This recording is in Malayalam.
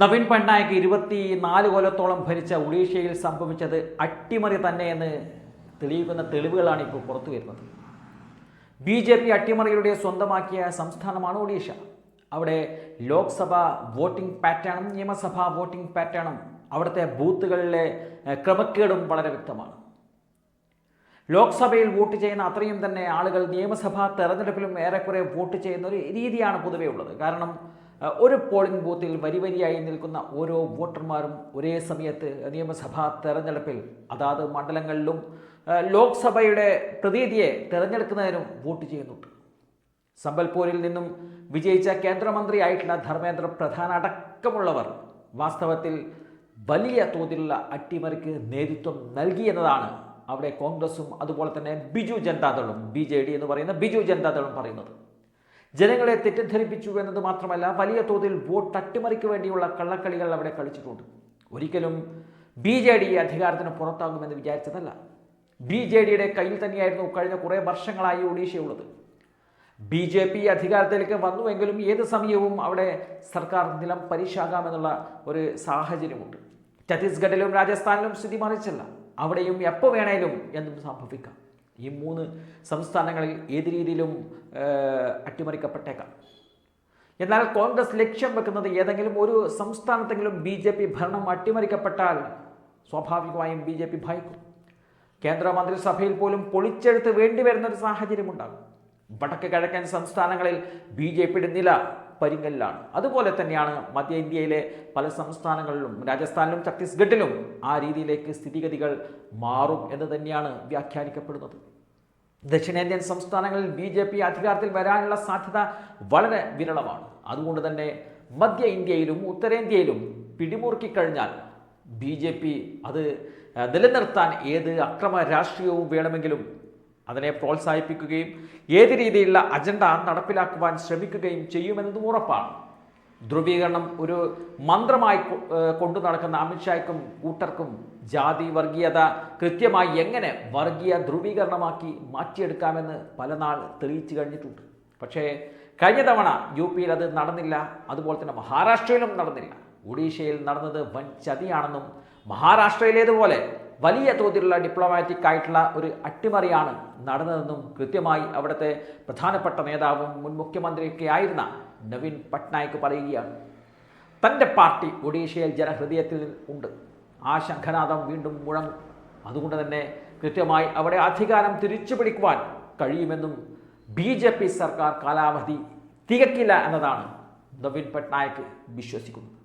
നവീൻ പട്നായക് ഇരുപത്തി നാല് കൊല്ലത്തോളം ഭരിച്ച ഒഡീഷയിൽ സംഭവിച്ചത് അട്ടിമറി തന്നെയെന്ന് തെളിയിക്കുന്ന തെളിവുകളാണ് ഇപ്പോൾ പുറത്തു വരുന്നത്. ബി ജെ പി അട്ടിമറികളുടെ സ്വന്തമാക്കിയ സംസ്ഥാനമാണ് ഒഡീഷ. അവിടെ ലോക്സഭ വോട്ടിംഗ് പാറ്റേണും നിയമസഭാ വോട്ടിംഗ് പാറ്റേണും അവിടുത്തെ ബൂത്തുകളിലെ ക്രമക്കേടും വളരെ വ്യക്തമാണ്. ലോക്സഭയിൽ വോട്ട് ചെയ്യുന്ന അത്രയും തന്നെ ആളുകൾ നിയമസഭാ തെരഞ്ഞെടുപ്പിലും ഏറെക്കുറെ വോട്ട് ചെയ്യുന്ന ഒരു രീതിയാണ് പൊതുവേ ഉള്ളത്. കാരണം ഒരു പോളിംഗ് ബൂത്തിൽ വരി വരിയായി നിൽക്കുന്ന ഓരോ വോട്ടർമാരും ഒരേ സമയത്ത് നിയമസഭാ തെരഞ്ഞെടുപ്പിൽ അതാത് മണ്ഡലങ്ങളിലും ലോക്സഭയുടെ പ്രതിനിധിയെ തിരഞ്ഞെടുക്കുന്നതിനും വോട്ട് ചെയ്യുന്നുണ്ട്. സമ്പൽപൂരിൽ നിന്നും വിജയിച്ച കേന്ദ്രമന്ത്രിയായിട്ടുള്ള ധർമ്മേന്ദ്ര പ്രധാൻ അടക്കമുള്ളവർ വാസ്തവത്തിൽ വലിയ തോതിലുള്ള അട്ടിമറിക്ക് നേതൃത്വം നൽകി എന്നതാണ് അവിടെ കോൺഗ്രസും അതുപോലെ തന്നെ ബിജു ജനതാദളും ബി ജെ ഡി എന്ന് പറയുന്ന ബിജു ജനതാദളും പറയുന്നത്. ജനങ്ങളെ തെറ്റിദ്ധരിപ്പിച്ചു എന്നത് മാത്രമല്ല വലിയ തോതിൽ വോട്ട് അട്ടിമറിക്ക് വേണ്ടിയുള്ള കള്ളക്കളികൾ അവിടെ കളിച്ചിട്ടുണ്ട്. ഒരിക്കലും ബി ജെ ഡി അധികാരത്തിന് പുറത്താകുമെന്ന് വിചാരിച്ചതല്ല. ബി ജെ ഡിയുടെ കയ്യിൽ തന്നെയായിരുന്നു കഴിഞ്ഞ കുറേ വർഷങ്ങളായി ഒഡീഷയുള്ളത്. ബി ജെ പി അധികാരത്തിലേക്ക് വന്നുവെങ്കിലും ഏത് സമയവും അവിടെ സർക്കാർ നിലം പരിശാകാമെന്നുള്ള ഒരു സാഹചര്യമുണ്ട്. ഛത്തീസ്ഗഡിലും രാജസ്ഥാനിലും സ്ഥിതി മറിച്ചല്ല. അവിടെയും എപ്പോൾ വേണേലും എന്തും സംഭവിക്കാം. ഈ മൂന്ന് സംസ്ഥാനങ്ങളിൽ ഏത് രീതിയിലും അട്ടിമറിക്കപ്പെട്ടേക്കാം. എന്നാൽ കോൺഗ്രസ് ലക്ഷ്യം വെക്കുന്നത് ഏതെങ്കിലും ഒരു സംസ്ഥാനത്തെങ്കിലും ബി ജെ പി ഭരണം അട്ടിമറിക്കപ്പെട്ടാൽ സ്വാഭാവികമായും ബി ജെ പി ഭയക്കും. കേന്ദ്രമന്ത്രിസഭയിൽ പോലും പൊളിച്ചെഴുത്ത് വേണ്ടിവരുന്ന ഒരു സാഹചര്യമുണ്ടാകും. വടക്ക് കിഴക്കൻ സംസ്ഥാനങ്ങളിൽ ബി ജെ പിയുടെ നില പരിങ്ങലിലാണ് അതുപോലെ തന്നെയാണ് മധ്യ ഇന്ത്യയിലെ പല സംസ്ഥാനങ്ങളിലും രാജസ്ഥാനിലും ഛത്തീസ്ഗഡിലും ആ രീതിയിലേക്ക് സ്ഥിതിഗതികൾ മാറും എന്ന് തന്നെയാണ് വ്യാഖ്യാനിക്കപ്പെടുന്നത്. ദക്ഷിണേന്ത്യൻ സംസ്ഥാനങ്ങളിൽ ബി ജെ പി അധികാരത്തിൽ വരാനുള്ള സാധ്യത വളരെ വിരളമാണ്. അതുകൊണ്ട് തന്നെ മധ്യ ഇന്ത്യയിലും ഉത്തരേന്ത്യയിലും പിടിമുറുക്കിക്കഴിഞ്ഞാൽ ബി ജെ പി അത് നിലനിർത്താൻ ഏത് അക്രമ രാഷ്ട്രീയവും വേണമെങ്കിലും അതിനെ പ്രോത്സാഹിപ്പിക്കുകയും ഏത് രീതിയിലുള്ള അജണ്ട നടപ്പിലാക്കുവാൻ ശ്രമിക്കുകയും ചെയ്യുമെന്നത് ഉറപ്പാണ്. ധ്രുവീകരണം ഒരു മന്ത്രമായി കൊണ്ടു നടക്കുന്ന അമിത്ഷായ്ക്കും കൂട്ടർക്കും ജാതി വർഗീയത കൃത്യമായി എങ്ങനെ വർഗീയ ധ്രുവീകരണമാക്കി മാറ്റിയെടുക്കാമെന്ന് പല നാൾ തെളിയിച്ചു കഴിഞ്ഞിട്ടുണ്ട്. പക്ഷേ കഴിഞ്ഞ തവണ യു പിയിൽ അത് നടന്നില്ല. അതുപോലെ തന്നെ മഹാരാഷ്ട്രയിലും നടന്നില്ല. ഒഡീഷയിൽ നടന്നത് വൻ ചതിയാണെന്നും മഹാരാഷ്ട്രയിലേതുപോലെ വലിയ തോതിലുള്ള ഡിപ്ലോമാറ്റിക് ആയിട്ടുള്ള ഒരു അട്ടിമറിയാണ് നടന്നതെന്നും കൃത്യമായി അവിടുത്തെ പ്രധാനപ്പെട്ട നേതാവും മുൻ മുഖ്യമന്ത്രിയൊക്കെ ആയിരുന്ന നവീൻ പട്നായിക് പറയുകയാണ്. തന്റെ പാർട്ടി ഒഡീഷയിൽ ജനഹൃദയത്തിൽ ഉണ്ട്. ആ ശംഖനാഥം വീണ്ടും മുഴങ്ങും. അതുകൊണ്ട് തന്നെ കൃത്യമായി അവിടെ അധികാരം തിരിച്ചു പിടിക്കുവാൻ കഴിയുമെന്നും ബി ജെ പി സർക്കാർ കാലാവധി തികക്കില്ല എന്നതാണ് നവീൻ പട്നായിക് വിശ്വസിക്കുന്നത്.